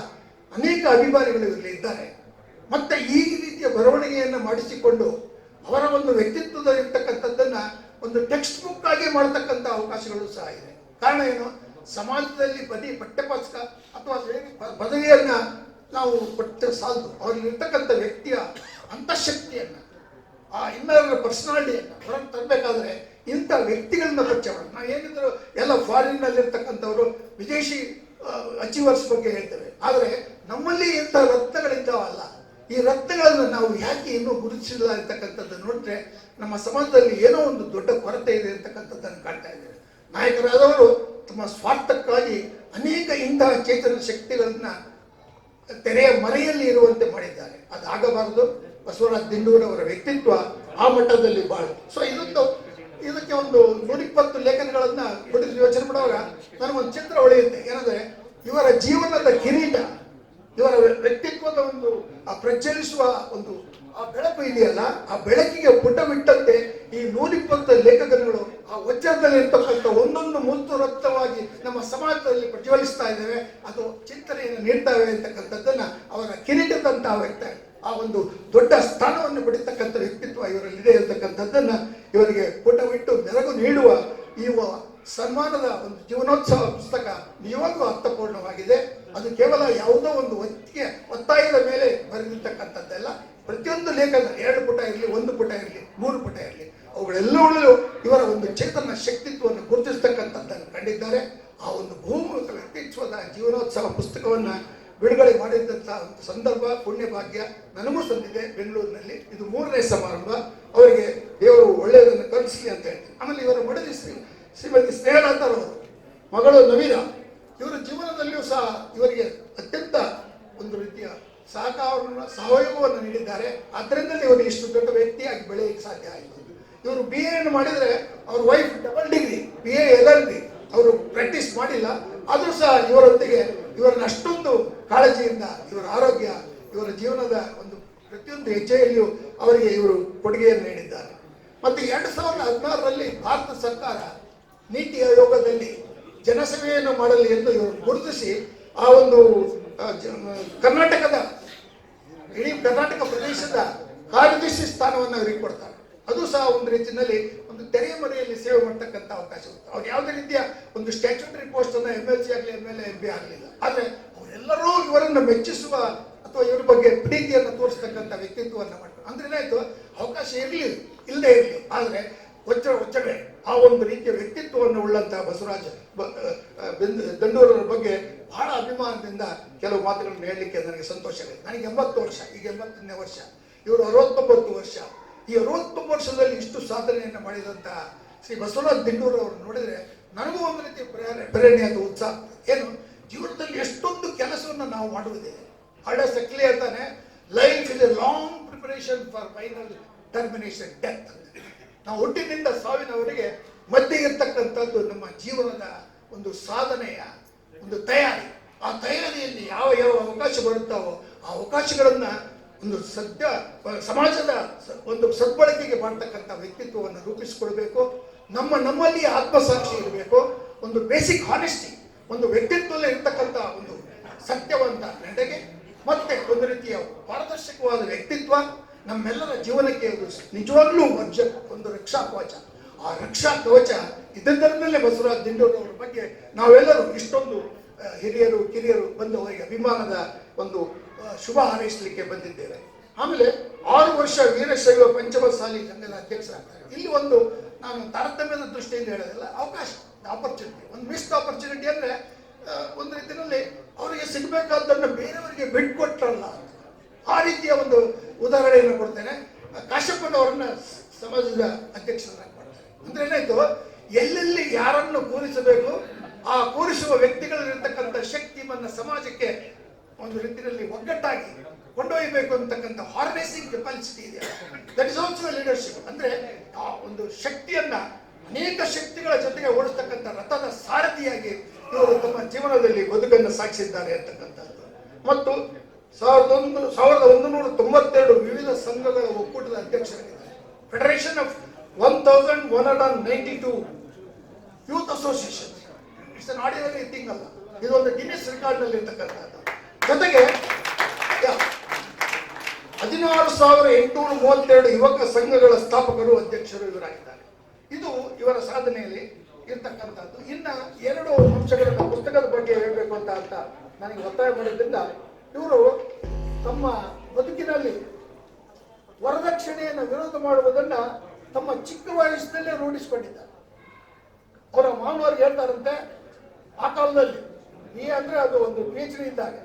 ಅನೇಕ ಅಭಿಮಾನಿಗಳು ಇವರಲ್ಲಿ ಇದ್ದಾರೆ. ಮತ್ತೆ ಈ ರೀತಿಯ ಬರವಣಿಗೆಯನ್ನು ಮಾಡಿಸಿಕೊಂಡು ಅವರ ಒಂದು ವ್ಯಕ್ತಿತ್ವದಲ್ಲಿರ್ತಕ್ಕಂಥದ್ದನ್ನು ಒಂದು ಟೆಕ್ಸ್ಟ್ ಬುಕ್ ಆಗಿ ಮಾಡತಕ್ಕಂಥ ಅವಕಾಶಗಳು ಸಹ ಇದೆ. ಕಾರಣ ಏನು? ಸಮಾಜದಲ್ಲಿ ಬದಿ ಪಠ್ಯಪುಸ್ತಕ ಅಥವಾ ಪದವಿಯನ್ನ ನಾವು ಪಠ್ಯ ಸಾಲದು. ಅವರಲ್ಲಿರ್ತಕ್ಕಂಥ ವ್ಯಕ್ತಿಯ ಅಂತಃಶಕ್ತಿಯನ್ನು, ಆ ಇನ್ನರ ಪರ್ಸನಾಲಿಟಿಯನ್ನು ಹೊರಗೆ ತರಬೇಕಾದ್ರೆ ಇಂಥ ವ್ಯಕ್ತಿಗಳನ್ನ ಪರಿಚಯ ಮಾಡಿ ನಾವು ಏನಿದ್ರು ಎಲ್ಲ ಫಾರಿನ್ನಲ್ಲಿರ್ತಕ್ಕಂಥವರು ವಿದೇಶಿ ಅಚೀವರ್ಸ್ ಬಗ್ಗೆ ಹೇಳ್ತೇವೆ. ಆದರೆ ನಮ್ಮಲ್ಲಿ ಇಂಥ ರತ್ನಗಳಿದ್ದಾವಲ್ಲ ಈ ರಕ್ತಗಳನ್ನು ನಾವು ಯಾಕೆ ಇನ್ನೂ ಗುರುತಿಸಿಲ್ಲ ಅಂತಕ್ಕಂಥದ್ದು ನೋಡಿದ್ರೆ ನಮ್ಮ ಸಮಾಜದಲ್ಲಿ ಏನೋ ಒಂದು ದೊಡ್ಡ ಕೊರತೆ ಇದೆ ಅಂತಕ್ಕಂಥದ್ದನ್ನು ಕಾಣ್ತಾ ಇದ್ದೇವೆ. ನಾಯಕರಾದವರು ತಮ್ಮ ಸ್ವಾರ್ಥಕ್ಕಾಗಿ ಅನೇಕ ಇಂತಹ ಚೇತನ ಶಕ್ತಿಗಳನ್ನ ತೆರೆಯ ಮರೆಯಲ್ಲಿ ಇರುವಂತೆ ಮಾಡಿದ್ದಾರೆ. ಅದಾಗಬಾರದು. ಬಸವರಾಜ ದಿಂಡೂರವರ ವ್ಯಕ್ತಿತ್ವ ಆ ಮಟ್ಟದಲ್ಲಿ ಬಹಳ ಸೊ ಇದೊಂದು ಇದಕ್ಕೆ ಒಂದು ನೂರಿಪ್ಪತ್ತು ಲೇಖನಗಳನ್ನ ಬಿಡಿಸಿ ಯೋಚನೆ ಮಾಡುವಾಗ ನನಗೊಂದು ಚಿತ್ರ ಹೊಳೆಯುತ್ತೆ. ಏನಂದ್ರೆ, ಇವರ ಜೀವನದ ಕಿರೀಟ ಇವರ ವ್ಯಕ್ತಿತ್ವದ ಒಂದು, ಆ ಪ್ರಚಲಿಸುವ ಒಂದು, ಆ ಬೆಳಕು ಇದೆಯಲ್ಲ, ಆ ಬೆಳಕಿಗೆ ಪುಟವಿಟ್ಟಂತೆ ಈ ನೂರಿಪ್ಪತ್ತ ಲೇಖಕರುಗಳು ಆ ವಜ್ರದಲ್ಲಿ ಇರ್ತಕ್ಕಂಥ ಒಂದೊಂದು ಮುತ್ತು ರಕ್ತವಾಗಿ ನಮ್ಮ ಸಮಾಜದಲ್ಲಿ ಪ್ರಜ್ವಲಿಸ್ತಾ ಇದ್ದೇವೆ. ಅದು ಚಿಂತನೆಯನ್ನು ನೀಡ್ತಾವೆ ಅಂತಕ್ಕಂಥದ್ದನ್ನ ಅವರ ಕಿರೀಟದಂತಹ ವ್ಯಕ್ತಿ, ಆ ಒಂದು ದೊಡ್ಡ ಸ್ಥಾನವನ್ನು ಪಡಿತಕ್ಕಂಥ ವ್ಯಕ್ತಿತ್ವ ಇವರಲ್ಲಿದೆ ಅಂತಕ್ಕಂಥದ್ದನ್ನ ಇವರಿಗೆ ಪುಟವಿಟ್ಟು ಮೆರಗು ನೀಡುವ ಈ ಸನ್ಮಾನದ ಒಂದು ಜೀವನೋತ್ಸವ ಪುಸ್ತಕ ನಿಜವಾಗ್ಲೂ ಅರ್ಥಪೂರ್ಣವಾಗಿದೆ. ಅದು ಕೇವಲ ಯಾವುದೋ ಒಂದು ಒತ್ತಿಗೆ ಒತ್ತಾಯದ ಮೇಲೆ ಬರೆದಿರ್ತಕ್ಕಂಥದ್ದೆಲ್ಲ. ಪ್ರತಿಯೊಂದು ಲೇಖನ ಎರಡು ಪುಟ ಇರಲಿ, ಒಂದು ಪುಟ ಇರಲಿ, ಮೂರು ಪುಟ ಇರಲಿ. ಅವುಗಳೆಲ್ಲವೂ ಇವರ ಒಂದು ಚೇತನ ಶಕ್ತಿತ್ವವನ್ನು ಗುರುತಿಸ್ತಕ್ಕಂಥದ್ದನ್ನು ಕಂಡಿದ್ದಾರೆ. ಆ ಒಂದು ಭೂಮೂಲಕ ವ್ಯಕ್ತಿತ್ವದ ಜೀವನೋತ್ಸವ ಪುಸ್ತಕವನ್ನು ಬಿಡುಗಡೆ ಮಾಡಿದಂಥ ಒಂದು ಸಂದರ್ಭ ಪುಣ್ಯ ಭಾಗ್ಯ ನನಗೂ ಸಂದಿದೆ ಬೆಂಗಳೂರಿನಲ್ಲಿ. ಇದು ಮೂರನೇ ಸಮಾರಂಭ. ಅವರಿಗೆ ದೇವರು ಒಳ್ಳೆಯದನ್ನು ಕಲಿಸಲಿ ಅಂತ ಹೇಳ್ತೀನಿ. ಆಮೇಲೆ ಇವರ ಮಡದಿ ಶ್ರೀಮತಿ ಸ್ನೇಹಲತಾರವರು ಮಗಳು ನವೀನ, ಇವರ ಜೀವನದಲ್ಲಿಯೂ ಸಹ ಇವರಿಗೆ ಅತ್ಯಂತ ಒಂದು ರೀತಿಯ ಸಹಕಾರವನ್ನು, ಸಹಯೋಗವನ್ನು ನೀಡಿದ್ದಾರೆ. ಅದರಿಂದಲೇ ಇವರು ಇಷ್ಟು ದೊಡ್ಡ ವ್ಯಕ್ತಿಯಾಗಿ ಬೆಳೆಯಕ್ಕೆ ಸಾಧ್ಯ ಆಯಿತು ಇವರು ಬಿ ಎ ಮಾಡಿದರೆ ಅವ್ರ wife double degree B A L L B ಅವರು ಪ್ರಾಕ್ಟೀಸ್ ಮಾಡಿಲ್ಲ. ಆದರೂ ಸಹ ಇವರೊಂದಿಗೆ ಇವರನ್ನ ಅಷ್ಟೊಂದು ಕಾಳಜಿಯಿಂದ, ಇವರ ಆರೋಗ್ಯ, ಇವರ ಜೀವನದ ಒಂದು ಪ್ರತಿಯೊಂದು ಹೆಜ್ಜೆಯಲ್ಲಿಯೂ ಅವರಿಗೆ ಇವರು ಕೊಡುಗೆಯನ್ನು ನೀಡಿದ್ದಾರೆ. ಮತ್ತು ಎರಡು ಸಾವಿರದ ಹದಿನಾರರಲ್ಲಿ ಭಾರತ ಸರ್ಕಾರ ನೀತಿ ಆಯೋಗದಲ್ಲಿ ಜನಸೇವೆಯನ್ನು ಮಾಡಲಿ ಎಂದು ಗುರುತಿಸಿ ಆ ಒಂದು ಕರ್ನಾಟಕದ, ಇಡೀ ಕರ್ನಾಟಕ ಪ್ರದೇಶದ ಕಾರ್ಯದರ್ಶಿ ಸ್ಥಾನವನ್ನು ಅವರಿಗೆ ಕೊಡ್ತಾರೆ. ಅದು ಸಹ ಒಂದು ರೀತಿಯಲ್ಲಿ ಒಂದು ತೆರೆಯ ಮನೆಯಲ್ಲಿ ಸೇವೆ ಮಾಡ್ತಕ್ಕಂಥ ಅವಕಾಶ ಇರುತ್ತೆ. ಅವ್ರು ಯಾವುದೇ ರೀತಿಯ ಒಂದು ಸ್ಟ್ಯಾಚುಟರಿ ಪೋಸ್ಟ್ ಅನ್ನು ಎಂ ಎಲ್ ಸಿ ಆಗಲಿ ಎಂ ಎಲ್ ಎಂ ಪಿ ಆಗಲಿಲ್ಲ. ಆದರೆ ಅವರೆಲ್ಲರೂ ಇವರನ್ನು ಮೆಚ್ಚಿಸುವ ಅಥವಾ ಇವ್ರ ಬಗ್ಗೆ ಪ್ರೀತಿಯನ್ನು ತೋರಿಸ್ತಕ್ಕಂಥ ವ್ಯಕ್ತಿತ್ವವನ್ನು ಮಾಡ್ತಾರೆ. ಅಂದ್ರೆ ಏನಾಯ್ತು? ಅವಕಾಶ ಇರಲಿ ಇಲ್ಲದೆ ಇರಲಿ ಆದರೆ ಒಚ್ಚ ಒಚ್ಚಡೆ ಆ ಒಂದು ರೀತಿಯ ವ್ಯಕ್ತಿತ್ವವನ್ನು ಉಳ್ಳಂತಹ ಬಸವರಾಜ ದಂಡೂರವರ ಬಗ್ಗೆ ಬಹಳ ಅಭಿಮಾನದಿಂದ ಕೆಲವು ಮಾತುಗಳನ್ನು ಹೇಳಲಿಕ್ಕೆ ನನಗೆ ಸಂತೋಷ ನನಗೆ ಎಂಬತ್ತು ವರ್ಷ, ಈಗ ಎಂಬತ್ತನೇ ವರ್ಷ, ಇವರು ಅರವತ್ತೊಂಬತ್ತು ವರ್ಷ. ಈ ಅರವತ್ತೊಂಬತ್ತು ವರ್ಷದಲ್ಲಿ ಇಷ್ಟು ಸಾಧನೆಯನ್ನು ಮಾಡಿದಂತಹ ಶ್ರೀ ಬಸವರಾಜ್ ದಿಂಡೂರು ಅವರು ನೋಡಿದ್ರೆ ನನಗೂ ಒಂದು ರೀತಿಯ ಪ್ರೇರಣೆ ಪ್ರೇರಣೆ ಅದು ಉತ್ಸಾಹ ಏನು? ಜೀವನದಲ್ಲಿ ಎಷ್ಟೊಂದು ಕೆಲಸವನ್ನು ನಾವು ಮಾಡುವುದೇ. ಹಳ್ಳ ಸಕ್ಲಿ ಅಂತಾನೆ life is a long preparation for final termination death ನಾವು ಹುಟ್ಟಿನಿಂದ ಸಾವಿನವರೆಗೆ ಮಧ್ಯೆ ಇರ್ತಕ್ಕಂಥದ್ದು ನಮ್ಮ ಜೀವನದ ಒಂದು ಸಾಧನೆಯ ಒಂದು ತಯಾರಿ. ಆ ತಯಾರಿಯಲ್ಲಿ ಯಾವ ಯಾವ ಅವಕಾಶ ಬರುತ್ತಾವೋ ಆ ಅವಕಾಶಗಳನ್ನ ಒಂದು ಸದ್ಯ ಸಮಾಜದ ಒಂದು ಸದ್ಬಳಕೆಗೆ ಮಾಡ್ತಕ್ಕಂಥ ವ್ಯಕ್ತಿತ್ವವನ್ನು ರೂಪಿಸಿಕೊಳ್ಬೇಕು. ನಮ್ಮ ನಮ್ಮಲ್ಲಿ ಆತ್ಮಸಾಕ್ಷಿ ಇರಬೇಕು. ಒಂದು ಬೇಸಿಕ್ ಹಾನೆಸ್ಟಿ ಒಂದು ವ್ಯಕ್ತಿತ್ವದಲ್ಲಿ ಇರ್ತಕ್ಕಂಥ ಒಂದು ಸತ್ಯವಂತ ನಡೆಗೆ, ಮತ್ತೆ ಒಂದು ರೀತಿಯ ಪಾರದರ್ಶಕವಾದ ವ್ಯಕ್ತಿತ್ವ. ನಮ್ಮೆಲ್ಲರ ಜೀವನಕ್ಕೆ ಒಂದು ನಿಜವಾಗ್ಲೂ ವರ್ಜ ಒಂದು ರಕ್ಷಾ ಕವಚ ಆ ರಕ್ಷಾ ಕವಚ ಇದ್ದಂತರದಲ್ಲೇ ಬಸವರಾಜ ಅವರ ಬಗ್ಗೆ ನಾವೆಲ್ಲರೂ ಇಷ್ಟೊಂದು ಹಿರಿಯರು, ಕಿರಿಯರು ಬಂದು ಅವರಿಗೆ ಅಭಿಮಾನದ ಒಂದು ಶುಭ ಹಾರೈಸಲಿಕ್ಕೆ ಬಂದಿದ್ದೇವೆ. ಆಮೇಲೆ ಆರು ವರ್ಷ ವೀರಶೈವ ಪಂಚಮಸಾಲಿ ಸಂಘದ ಅಧ್ಯಕ್ಷರಾಗ್ತಾರೆ. ಇಲ್ಲಿ ಒಂದು ನಾನು ತಾರತಮ್ಯದ ದೃಷ್ಟಿಯಿಂದ ಹೇಳೋದಿಲ್ಲ, ಅವಕಾಶ ಆಪರ್ಚುನಿಟಿ ಒಂದು ಮಿಸ್ಡ್ ಆಪರ್ಚುನಿಟಿ ಅಂದ್ರೆ ಒಂದು ರೀತಿಯಲ್ಲಿ ಅವರಿಗೆ ಸಿಗಬೇಕಾದ್ದನ್ನು ಬೇರೆಯವರಿಗೆ ಬಿಟ್ಕೊಟ್ರಲ್ಲ ಅಂತ. ಆ ರೀತಿಯ ಒಂದು ಉದಾಹರಣೆಯನ್ನು ಕೊಡ್ತೇನೆ. ಕಾಶ್ಯಪ್ಪನವರನ್ನ ಸಮಾಜದ ಅಧ್ಯಕ್ಷರನ್ನಾಗಿ ಮಾಡ್ತಾರೆ ಅಂದ್ರೆ ಏನಾಯ್ತು? ಎಲ್ಲೆಲ್ಲಿ ಯಾರನ್ನು ಕೂರಿಸಬೇಕು, ಆ ಕೂರಿಸುವ ವ್ಯಕ್ತಿಗಳಲ್ಲಿರ್ತಕ್ಕಂಥ ಶಕ್ತಿಯನ್ನ ಸಮಾಜಕ್ಕೆ ಒಂದು ರೀತಿಯಲ್ಲಿ ಒಗ್ಗಟ್ಟಾಗಿ ಕೊಂಡೊಯ್ಯಬೇಕು ಅಂತಕ್ಕಂಥ ಹಾರ್ನೆಸಿಂಗ್ ಕೆಪಾಸಿಟಿ ಇದೆ. ದಟ್ ಇಸ್ ಆಲ್ಸೋ ಲೀಡರ್ಶಿಪ್ ಅಂದ್ರೆ ಆ ಒಂದು ಶಕ್ತಿಯನ್ನ ಅನೇಕ ಶಕ್ತಿಗಳ ಜೊತೆಗೆ ಓಡಿಸ್ತಕ್ಕಂಥ ರಥದ ಸಾರಥಿಯಾಗಿ ಇವರು ತಮ್ಮ ಜೀವನದಲ್ಲಿ ಬದುಕನ್ನು ಸಾಗಿಸಿದ್ದಾರೆ ಅಂತಕ್ಕಂಥದ್ದು. ಮತ್ತು ಸಾವಿರದ ಒಂದು ಸಾವಿರದ ಒಂದು ನೂರ ತೊಂಬತ್ತೆರಡು ವಿವಿಧ ಸಂಘಗಳ ಒಕ್ಕೂಟದ ಅಧ್ಯಕ್ಷರಾಗಿದ್ದಾರೆ. Federation of one thousand one hundred ninety two youth association it's an ordinary thing ಅಲ್ಲ. ಇದೊಂದು ಗಿನ್ನಿಸ್ ರೆಕಾರ್ಡ್ನಲ್ಲಿ ಇರ್ತಕ್ಕಂಥದ್ದು ಜೊತೆಗೆ ಹದಿನಾರು ಸಾವಿರ ಎಂಟುನೂರ ಮೂವತ್ತೆರಡು ಯುವಕ ಸಂಘಗಳ ಸ್ಥಾಪಕರು, ಅಧ್ಯಕ್ಷರು ಇವರಾಗಿದ್ದಾರೆ. ಇದು ಇವರ ಸಾಧನೆಯಲ್ಲಿ ಇರ್ತಕ್ಕಂಥದ್ದು. ಇನ್ನ ಎರಡು ಅಂಶಗಳನ್ನು, ಪುಸ್ತಕದ ಬಗ್ಗೆ ಹೇಳಬೇಕು ಅಂತ ಅಂತ ನನಗೆ ಒತ್ತಾಯ ಮಾಡಿದ್ರಿಂದ ಇವರು ತಮ್ಮ ಬದುಕಿನಲ್ಲಿ ವರದಕ್ಷಿಣೆಯನ್ನು ವಿರೋಧ ಮಾಡುವುದನ್ನು ತಮ್ಮ ಚಿಕ್ಕ ವಯಸ್ಸಿನಲ್ಲೇ ರೂಢಿಸಿಕೊಂಡಿದ್ದಾರೆ. ಅವರ ಮಾನವರಿಗೆ ಹೇಳ್ತಾರಂತೆ, ಆ ಕಾಲದಲ್ಲಿ ಬಿ ಅಂದರೆ ಅದು ಒಂದು ಪಿ ಎಚ್ ಡಿ ಇದ್ದಾಗ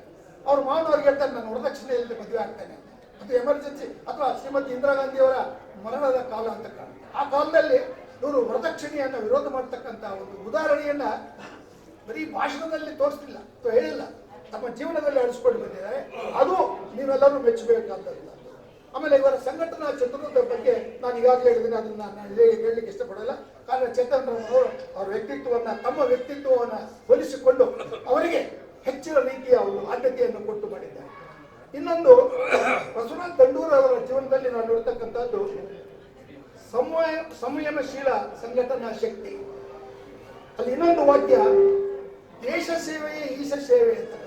ಅವ್ರ ಮಾನವರಿಗೆ ಹೇಳ್ತಾರೆ, ನಾನು ವರದಕ್ಷಿಣೆ ಇಲ್ಲದೆ ಮದುವೆ ಆಗ್ತೇನೆ. ಅದು ಎಮರ್ಜೆನ್ಸಿ ಅಥವಾ ಶ್ರೀಮತಿ ಇಂದಿರಾ ಗಾಂಧಿಯವರ ಮರಣದ ಕಾಲ ಅಂತ ಕಾಣುತ್ತೆ. ಆ ಕಾಲದಲ್ಲಿ ಇವರು ವರದಕ್ಷಿಣೆಯನ್ನು ವಿರೋಧ ಮಾಡ್ತಕ್ಕಂಥ ಒಂದು ಉದಾಹರಣೆಯನ್ನ ಬರೀ ಭಾಷಣದಲ್ಲಿ ತೋರಿಸ್ತಿಲ್ಲ ಅಥವಾ ಹೇಳಿಲ್ಲ. ತಮ್ಮ ಜೀವನದಲ್ಲಿ ಅಳಿಸ್ಕೊಂಡು ಬಂದಿದ್ದಾರೆ. ಅದು ನೀವೆಲ್ಲರೂ ಮೆಚ್ಚಬೇಕಾದದ್ದು. ಆಮೇಲೆ ಇವರ ಸಂಘಟನಾ ಚತುರದ ಬಗ್ಗೆ ನಾನು ಈಗಾಗಲೇ ಹೇಳಿದ್ದೀನಿ, ಅದನ್ನು ನಾನು ಹೇಳಿ ಹೇಳಲಿಕ್ಕೆ ಇಷ್ಟಪಡಲ್ಲ. ಕಾರಣ ಚೇತನ್ ಅವರು ವ್ಯಕ್ತಿತ್ವವನ್ನು, ತಮ್ಮ ವ್ಯಕ್ತಿತ್ವವನ್ನು ಹೋಲಿಸಿಕೊಂಡು ಅವರಿಗೆ ಹೆಚ್ಚಿನ ರೀತಿಯ ಒಂದು ಆದ್ಯತೆಯನ್ನು ಕೊಟ್ಟು ಮಾಡಿದ್ದಾರೆ ಇನ್ನೊಂದು, ಬಸವರಾಜ್ ದಂಡೂರ್ ಅವರ ಜೀವನದಲ್ಲಿ ನಾನು ನೋಡ್ತಕ್ಕಂಥದ್ದು ಸಮಯ, ಸಂಯಮಶೀಲ ಸಂಘಟನಾ ಶಕ್ತಿ. ಅಲ್ಲಿ ಇನ್ನೊಂದು ವಾಕ್ಯ, ದೇಶ ಸೇವೆಯೇ ಈಶ ಸೇವೆ ಅಂತಕ್ಕಂಥ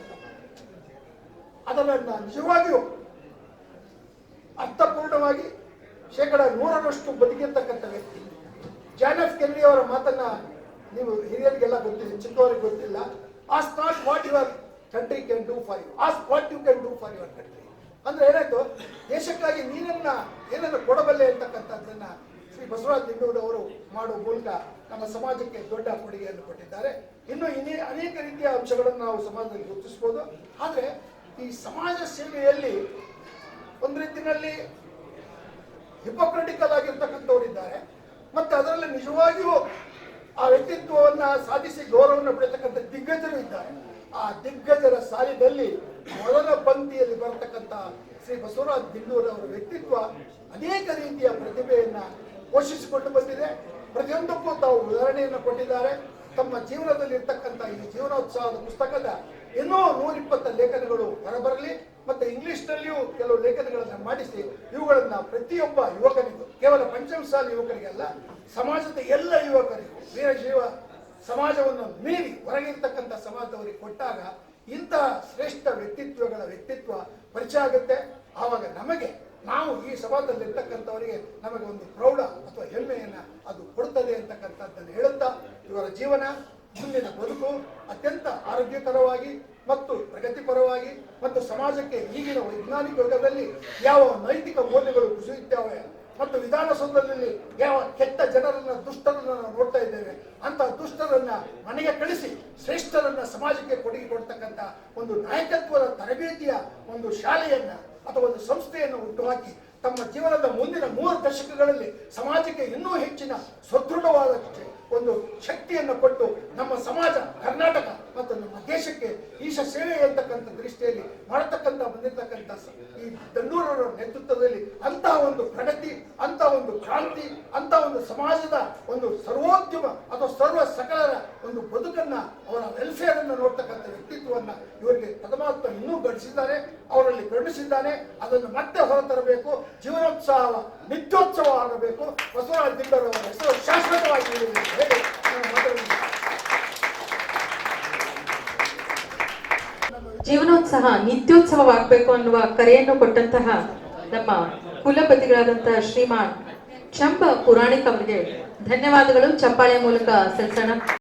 ಅದನ್ನ ನಿಜವಾಗಿಯೂ ಅರ್ಥಪೂರ್ಣವಾಗಿ ಶೇಕಡ ನೂರರಷ್ಟು ಬದುಕಿರ್ತಕ್ಕಂಥ ವ್ಯಕ್ತಿ. ಜಾನ್ ಎಫ್ ಅವರ ಮಾತನ್ನ ನೀವು ಹಿರಿಯರಿಗೆಲ್ಲ ಗೊತ್ತಿಲ್ಲ ಚಿಕ್ಕವರಿಗೆ ಗೊತ್ತಿಲ್ಲ. Ask not what your country can do for you ask what you can do for your country ಅಂದ್ರೆ ಏನಾಯ್ತು? ದೇಶಕ್ಕಾಗಿ ನೀನನ್ನ ಏನನ್ನ ಕೊಡಬಲ್ಲೆ ಅಂತಕ್ಕಂಥದ್ದನ್ನ ಶ್ರೀ ಬಸವರಾಜ ಅವರು ಮಾಡುವ ಮೂಲಕ ನಮ್ಮ ಸಮಾಜಕ್ಕೆ ದೊಡ್ಡ ಕೊಡುಗೆಯನ್ನು ಕೊಟ್ಟಿದ್ದಾರೆ. ಇನ್ನು ಇನ್ನೇ ಅನೇಕ ರೀತಿಯ ಅಂಶಗಳನ್ನು ನಾವು ಸಮಾಜದಲ್ಲಿ ಗುರುತಿಸಬಹುದು. ಆದರೆ ಈ ಸಮಾಜ ಸೇವೆಯಲ್ಲಿ ಒಂದು ರೀತಿಯಲ್ಲಿ ಹಿಪೋಕ್ರೆಟಿಕಲ್ ಆಗಿರ್ತಕ್ಕಂಥವರಿದ್ದಾರೆ ಮತ್ತೆ ಅದರಲ್ಲಿ ನಿಜವಾಗಿಯೂ ಆ ವ್ಯಕ್ತಿತ್ವವನ್ನು ಸಾಧಿಸಿ ಗೌರವವನ್ನು ಪಡೆಯತಕ್ಕಂಥ ದಿಗ್ಗಜರು ಇದ್ದಾರೆ. ಆ ದಿಗ್ಗಜರ ಸಾಲಿನಲ್ಲಿ ಮೊದಲ ಪಂಕ್ತಿಯಲ್ಲಿ ಬರತಕ್ಕಂಥ ಶ್ರೀ ಬಸವರಾಜ್ ದಿಲ್ಲೂರ್ ಅವರ ವ್ಯಕ್ತಿತ್ವ ಅನೇಕ ರೀತಿಯ ಪ್ರತಿಭೆಯನ್ನು ಪೋಷಿಸಿಕೊಂಡು ಬಂದಿದೆ. ಪ್ರತಿಯೊಂದಕ್ಕೂ ತಾವು ಉದಾಹರಣೆಯನ್ನು ಕೊಟ್ಟಿದ್ದಾರೆ. ತಮ್ಮ ಜೀವನದಲ್ಲಿ ಇರ್ತಕ್ಕಂಥ ಈ ಜೀವನೋತ್ಸವದ ಪುಸ್ತಕದ ಇನ್ನೂ ನೂರಿಪ್ಪತ್ತ ಲೇಖನಗಳು ಹೊರಬರಲಿ, ಮತ್ತೆ ಇಂಗ್ಲಿಷ್ನಲ್ಲಿಯೂ ಕೆಲವು ಲೇಖನಗಳನ್ನು ಮಾಡಿಸಿ, ಇವುಗಳನ್ನ ಪ್ರತಿಯೊಬ್ಬ ಯುವಕನಿಗೂ, ಕೇವಲ ಪಂಚಮ ಸಾಲ ಯುವಕರಿಗಲ್ಲ ಸಮಾಜದ ಎಲ್ಲ ಯುವಕರಿಗೂ ವೀರಜೀವ ಸಮಾಜವನ್ನು ಮೀರಿ ಹೊರಗಿರ್ತಕ್ಕಂಥ ಸಮಾಜದವರಿಗೆ ಕೊಟ್ಟಾಗ ಇಂತಹ ಶ್ರೇಷ್ಠ ವ್ಯಕ್ತಿತ್ವಗಳ ವ್ಯಕ್ತಿತ್ವ ಪರಿಚಯ ಆಗುತ್ತೆ. ಆವಾಗ ನಮಗೆ, ನಾವು ಈ ಸಮಾಜದಲ್ಲಿ ಇರ್ತಕ್ಕಂಥವರಿಗೆ ನಮಗೆ ಒಂದು ಪ್ರೌಢ ಅಥವಾ ಹೆಮ್ಮೆಯನ್ನ ಅದು ಕೊಡುತ್ತದೆ ಅಂತಕ್ಕಂಥದ್ದನ್ನು ಹೇಳುತ್ತಾ, ಇವರ ಜೀವನ, ಮುಂದಿನ ಬದುಕು ಅತ್ಯಂತ ಆರೋಗ್ಯಕರವಾಗಿ ಮತ್ತು ಪ್ರಗತಿಪರವಾಗಿ ಮತ್ತು ಸಮಾಜಕ್ಕೆ ಈಗಿನ ವೈಜ್ಞಾನಿಕ ಯುಗದಲ್ಲಿ ಯಾವ ನೈತಿಕ ಮೌಲ್ಯಗಳು ಕುಸಿಯುತ್ತವೆ ಮತ್ತು ವಿಧಾನಸೌಧದಲ್ಲಿ ಯಾವ ಕೆಟ್ಟ ಜನರನ್ನ, ದುಷ್ಟರನ್ನ ನಾವು ನೋಡ್ತಾ ಇದ್ದೇವೆ ಅಂತ ದುಷ್ಟರನ್ನ ಮನೆಗೆ ಕಳಿಸಿ ಶ್ರೇಷ್ಠರನ್ನ ಸಮಾಜಕ್ಕೆ ಕೊಡುಗೆ ಕೊಡ್ತಕ್ಕಂಥ ಒಂದು ನಾಯಕತ್ವದ ತರಬೇತಿಯ ಒಂದು ಶಾಲೆಯನ್ನ ಅಥವಾ ಒಂದು ಸಂಸ್ಥೆಯನ್ನು ಹುಟ್ಟುಹಾಕಿ ತಮ್ಮ ಜೀವನದ ಮುಂದಿನ ಮೂರು ದಶಕಗಳಲ್ಲಿ ಸಮಾಜಕ್ಕೆ ಇನ್ನೂ ಹೆಚ್ಚಿನ ಸದೃಢವಾದ ಒಂದು ಶಕ್ತಿಯನ್ನು ಕೊಟ್ಟು ನಮ್ಮ ಸಮಾಜ, ಕರ್ನಾಟಕ ಮತ್ತು ನಮ್ಮ ದೇಶಕ್ಕೆ ಈಶ ಸೇವೆ ಅಂತಕ್ಕಂಥ ದೃಷ್ಟಿಯಲ್ಲಿ ಮಾಡತಕ್ಕಂಥ, ಬಂದಿರತಕ್ಕಂಥ ಈ ದಂಡೂರವರ ನೇತೃತ್ವದಲ್ಲಿ ಅಂತ ಒಂದು ಪ್ರಗತಿ ಅಂತ ಒಂದು ಕ್ರಾಂತಿ ಅಂತ ಒಂದು ಸಮಾಜದ ಒಂದು ಸರ್ವೋದ್ಯಮ ಅಥವಾ ಸರ್ವ ಸಕಲರ ಒಂದು ಬದುಕನ್ನ ಅವರ ವೆಲ್ಫೇರ್ ಅನ್ನು ನೋಡ್ತಕ್ಕಂಥ ವ್ಯಕ್ತಿತ್ವವನ್ನು ಇವರಿಗೆ ಪದಮಾತ್ಮ ಇನ್ನೂ ಗಳಿಸಿದ್ದಾರೆ. ಅವರಲ್ಲಿ ಕರುಣಿಸಿದ್ದಾನೆ ಅದನ್ನು ಮತ್ತೆ ಹೊರತರಬೇಕು. ಜೀವನೋತ್ಸವ ನಿತ್ಯೋತ್ಸವ ಆಗಬೇಕು. ಬಸವರಾಜ ದಿಗ್ಗರ್ ಹೆಸರು ಶಾಶ್ವತವಾಗಿ ಹೇಳಿ. ಜೀವನೋತ್ಸವ ನಿತ್ಯೋತ್ಸವವಾಗಬೇಕು ಅನ್ನುವ ಕರೆಯನ್ನು ಕೊಟ್ಟಂತಹ ನಮ್ಮ ಕುಲಪತಿಗಳಾದಂತಹ ಶ್ರೀಮಾನ್ ಚಂಪ ಪುರಾಣಿಕ್ ಅವರಿಗೆ ಧನ್ಯವಾದಗಳು. ಚಪ್ಪಾಳೆ ಮೂಲಕ ಸಲ್ಲಿಸೋಣ.